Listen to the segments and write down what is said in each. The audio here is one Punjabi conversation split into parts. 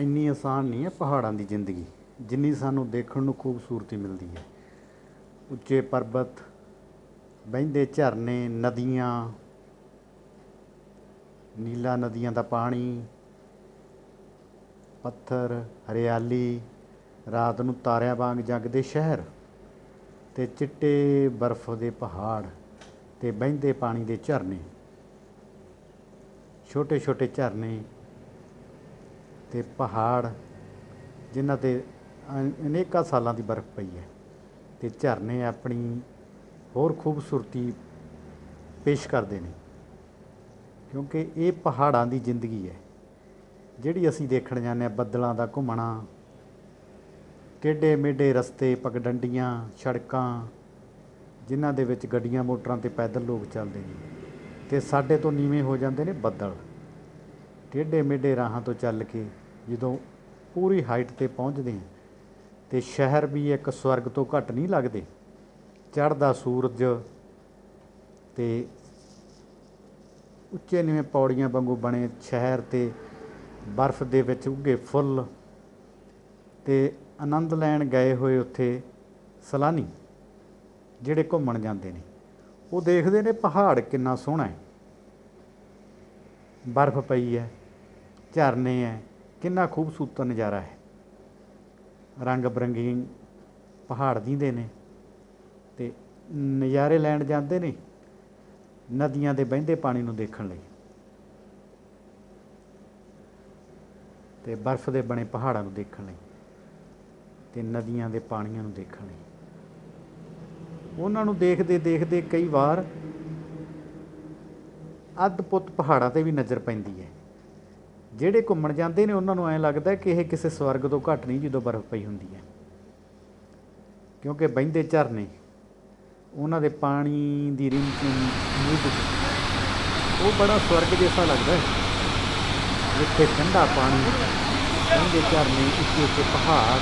ਇੰਨੀ ਆਸਾਨ ਨਹੀਂ ਹੈ ਪਹਾੜਾਂ ਦੀ ਜ਼ਿੰਦਗੀ, ਜਿੰਨੀ ਸਾਨੂੰ ਦੇਖਣ ਨੂੰ ਖੂਬਸੂਰਤੀ ਮਿਲਦੀ ਹੈ। ਉੱਚੇ ਪਰਬਤ ਵਹਿੰਦੇ ਝਰਨੇ, ਨਦੀਆਂ, ਨੀਲਾ ਨਦੀਆਂ ਦਾ ਪਾਣੀ, ਪੱਥਰ, ਹਰਿਆਲੀ, ਰਾਤ ਨੂੰ ਤਾਰਿਆਂ ਵਾਂਗ ਜਗਦੇ ਸ਼ਹਿਰ ਤੇ ਚਿੱਟੇ ਬਰਫ਼ ਦੇ ਪਹਾੜ ਤੇ ਵਹਿੰਦੇ ਪਾਣੀ ਦੇ ਝਰਨੇ। ਛੋਟੇ ਛੋਟੇ ਝਰਨੇ ਤੇ ਪਹਾੜ, ਜਿਨ੍ਹਾਂ ਤੇ ਅਨੇਕਾਂ ਸਾਲਾਂ ਦੀ ਬਰਫ਼ ਪਈ ਹੈ ਤੇ ਝਰਨੇ ਆਪਣੀ ਹੋਰ ਖੂਬਸੂਰਤੀ ਪੇਸ਼ ਕਰਦੇ ਨੇ। ਕਿਉਂਕਿ ਇਹ ਪਹਾੜਾਂ ਦੀ ਜ਼ਿੰਦਗੀ ਹੈ, ਜਿਹੜੀ ਅਸੀਂ ਦੇਖਣ ਜਾਂਦੇ ਹਾਂ ਬੱਦਲਾਂ ਦਾ ਘੁੰਮਣਾ ਟੇਢੇ ਮੇਢੇ ਰਸਤੇ, ਪਗਡੰਡੀਆਂ, ਸੜਕਾਂ, ਜਿਨ੍ਹਾਂ ਦੇ ਵਿੱਚ ਗੱਡੀਆਂ, ਮੋਟਰਾਂ ਤੇ ਪੈਦਲ ਲੋਕ ਚੱਲਦੇ ਨੇ ਤੇ ਸਾਡੇ ਤੋਂ ਨੀਵੇਂ ਹੋ ਜਾਂਦੇ ਨੇ ਬੱਦਲ। ਟੇਢੇ ਮੇਢੇ ਰਾਹਾਂ ਤੋਂ ਚੱਲ ਕੇ ਜਦੋਂ ਪੂਰੀ ਹਾਈਟ ਤੇ ਪਹੁੰਚਦੇ ਹਾਂ ਤੇ ਸ਼ਹਿਰ ਵੀ ਇੱਕ ਸਵਰਗ ਤੋਂ ਘੱਟ ਨਹੀਂ ਲੱਗਦੇ, ਚੜ੍ਹਦਾ ਸੂਰਜ ਤੇ ਉੱਚੇ ਨੀਵੇਂ ਪੌੜੀਆਂ ਵਾਂਗੂ ਬਣੇ ਸ਼ਹਿਰ ਤੇ ਬਰਫ਼ ਦੇ ਵਿੱਚ ਉੱਗੇ ਫੁੱਲ ਤੇ ਆਨੰਦ ਲੈਣ ਗਏ ਹੋਏ ਉੱਥੇ ਸੈਲਾਨੀ ਜਿਹੜੇ ਘੁੰਮਣ ਜਾਂਦੇ ਨੇ। ਉਹ ਦੇਖਦੇ ਨੇ ਪਹਾੜ ਕਿੰਨਾ ਸੋਹਣਾ ਹੈ, ਬਰਫ਼ ਪਈ ਹੈ ਝਰਨੇ ਹੈ ਕਿੰਨਾ ਖੂਬਸੂਰਤ ਨਜ਼ਾਰਾ ਹੈ। ਰੰਗ ਬਰੰਗੀ ਪਹਾੜ ਦਿੰਦੇ ਨੇ ਤੇ ਨਜ਼ਾਰੇ ਲੈਣ ਜਾਂਦੇ ਨੇ ਨਦੀਆਂ ਦੇ ਵਹਿੰਦੇ ਪਾਣੀ ਨੂੰ ਦੇਖਣ ਲਈ। ਤੇ ਬਰਫ਼ ਦੇ ਬਣੇ ਪਹਾੜਾਂ ਨੂੰ ਦੇਖਣ ਲਈ ਤੇ ਨਦੀਆਂ ਦੇ ਪਾਣੀਆਂ ਨੂੰ ਦੇਖਣ ਲਈ। ਉਹਨਾਂ ਨੂੰ ਦੇਖਦੇ ਦੇਖਦੇ ਕਈ ਵਾਰ ਅੱਧ-ਪੁੱਤ ਪਹਾੜਾਂ ਤੇ ਵੀ ਨਜ਼ਰ ਪੈਂਦੀ ਹੈ ਜਿਹੜੇ ਘੁੰਮਣ ਜਾਂਦੇ ਨੇ, ਉਹਨਾਂ ਨੂੰ ਐਂ ਲੱਗਦਾ ਕਿ ਇਹ ਕਿਸੇ ਸਵਰਗ ਤੋਂ ਘੱਟ ਨਹੀਂ ਜਦੋਂ ਬਰਫ਼ ਪਈ ਹੁੰਦੀ ਹੈ। ਕਿਉਂਕਿ ਬਹਿੰਦੇ ਝਰਨੇ, ਉਹਨਾਂ ਦੇ ਪਾਣੀ ਦੀ ਰਿੰਚਿੰਗ ਮਿਊਜ਼ਿਕ ਉਹ ਬੜਾ ਸਵਰਗ ਜੈਸਾ ਲੱਗਦਾ ਹੈ। ਜਿੱਥੇ ਠੰਡਾ ਪਾਣੀ, ਬਹਿੰਦੇ ਝਰਨੇ, ਉੱਚੇ ਉੱਚੇ ਪਹਾੜ।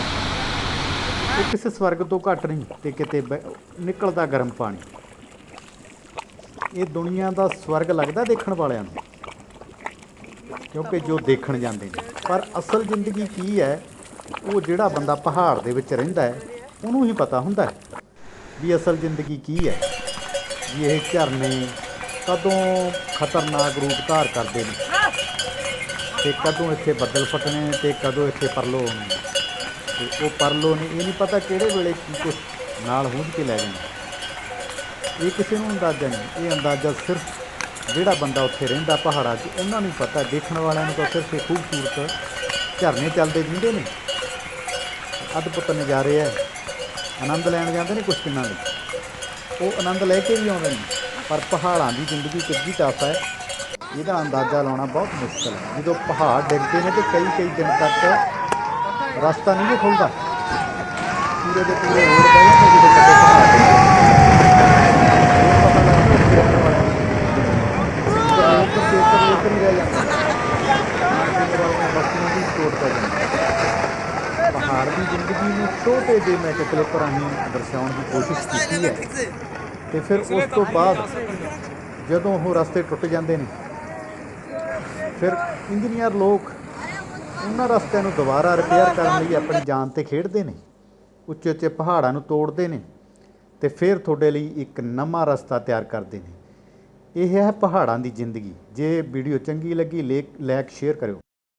ਇਹ ਕਿਸੇ ਸਵਰਗ ਤੋਂ ਘੱਟ ਨਹੀਂ ਤੇ ਕਿਤੇ ਬ- ਨਿਕਲਦਾ ਗਰਮ ਪਾਣੀ। ਇਹ ਦੁਨੀਆ ਦਾ ਸਵਰਗ ਲੱਗਦਾ ਦੇਖਣ ਵਾਲਿਆਂ ਨੂੰ। ਕਿਉਂਕਿ ਜੋ ਦੇਖਣ ਜਾਂਦੇ ਨੇ। ਪਰ ਅਸਲ ਜ਼ਿੰਦਗੀ ਕੀ ਹੈ, ਉਹ ਜਿਹੜਾ ਬੰਦਾ ਪਹਾੜ ਦੇ ਵਿੱਚ ਰਹਿੰਦਾ ਹੈ, ਉਹਨੂੰ ਹੀ ਪਤਾ ਹੁੰਦਾ ਹੈ ਵੀ ਅਸਲ ਜ਼ਿੰਦਗੀ ਕੀ ਹੈ। ਵੀ ਇਹ ਝਰਨੇ ਕਦੋਂ ਖਤਰਨਾਕ ਰੂਪ ਧਾਰ ਕਰਦੇ ਨੇ ਤੇ ਕਦੋਂ ਇੱਥੇ ਬੱਦਲ ਫਟਣੇ ਤੇ ਕਦੋਂ ਇੱਥੇ ਪਰਲੋ ਹੋਣੀ ਤੇ ਉਹ ਪਰਲੋ ਨੇ ਇਹ ਨਹੀਂ ਪਤਾ ਕਿਹੜੇ ਵੇਲੇ ਕੀ ਕੁਛ ਨਾਲ ਹੁੰਝ ਕੇ ਲੈ ਜਾਣਾ। ਇਹ ਕਿਸੇ ਨੂੰ ਅੰਦਾਜ਼ਾ ਨਹੀਂ, ਇਹ ਅੰਦਾਜ਼ਾ ਸਿਰਫ ਜਿਹੜਾ ਬੰਦਾ ਉੱਥੇ ਰਹਿੰਦਾ ਪਹਾੜਾਂ 'ਚ, ਉਹਨਾਂ ਨੂੰ ਪਤਾ, ਦੇਖਣ ਵਾਲਿਆਂ ਨੂੰ ਤਾਂ ਸਿਰਫ ਇਹ ਖੂਬਸੂਰਤ ਝਰਨੇ ਚੱਲਦੇ ਦਿੰਦੇ ਨੇ। ਅਦਭੁਤ ਨਜ਼ਾਰੇ ਹੈ ਆਨੰਦ ਲੈਣ ਜਾਂਦੇ ਨੇ ਕੁਛ ਦਿਨਾਂ ਲਈ। ਉਹ ਆਨੰਦ ਲੈ ਕੇ ਵੀ ਆਉਂਦੇ ਨੇ, ਪਰ ਪਹਾੜਾਂ ਦੀ ਜ਼ਿੰਦਗੀ ਕਿੱਡੀ ਟਫ ਹੈ ਇਹਦਾ ਅੰਦਾਜ਼ਾ ਲਾਉਣਾ ਬਹੁਤ ਮੁਸ਼ਕਲ ਹੈ ਜਦੋਂ ਪਹਾੜ ਡਿੱਗਦੇ ਨੇ ਤੇ ਕਈ ਕਈ ਦਿਨ ਤੱਕ ਰਸਤਾ ਨਹੀਂ ਖੁੱਲਦਾ। ਪੂਰੇ ਦੇ ਪੂਰੇ ਰੋਡ ਪੈ ਜਾਂਦੇ ਜਦੋਂ ਪਹਾੜ ਡਿੱਗਦੇ ਇਹ ਪਤਾ ਲੱਗਦਾ ਉੱਥੇ ਰਹਿਣ ਵਾਲਿਆਂ ਨੂੰ ਇੱਕ ਪੇਪਰ ਲੇਕਰ ਹੀ ਰਹਿ ਜਾਂਦਾ ਬੱਚਿਆਂ ਦੀ ਪਹਾੜ ਦੀ ਜ਼ਿੰਦਗੀ ਨੂੰ ਛੋਟੇ ਜਿਹੇ ਮੈਂ ਇੱਕ ਕਲਿੱਪ ਰਾਹੀਂ ਦਰਸਾਉਣ ਦੀ ਕੋਸ਼ਿਸ਼ ਕੀਤੀ ਹੈ। ਤੇ ਫਿਰ ਉਸ ਤੋਂ ਬਾਅਦ ਜਦੋਂ ਉਹ ਰਸਤੇ ਟੁੱਟ ਜਾਂਦੇ ਨੇ, ਫਿਰ ਇੰਜੀਨੀਅਰ ਲੋਕ ਉਹਨਾਂ ਰਸਤਿਆਂ ਨੂੰ ਦੁਬਾਰਾ ਰਿਪੇਅਰ ਕਰਨ ਲਈ ਆਪਣੀ ਜਾਨ ਤੇ ਖੇਡਦੇ ਨੇ ਉੱਚੇ ਉੱਚੇ ਪਹਾੜਾਂ ਨੂੰ ਤੋੜਦੇ ਨੇ ਤੇ ਫਿਰ ਤੁਹਾਡੇ ਲਈ ਇੱਕ ਨਵਾਂ ਰਸਤਾ ਤਿਆਰ ਕਰਦੇ ਨੇ। ਇਹ ਹੈ ਪਹਾੜਾਂ ਦੀ ਜ਼ਿੰਦਗੀ। ਜੇ ਵੀਡੀਓ ਚੰਗੀ ਲੱਗੀ ਲਾਈਕ ਸ਼ੇਅਰ ਕਰਿਓ।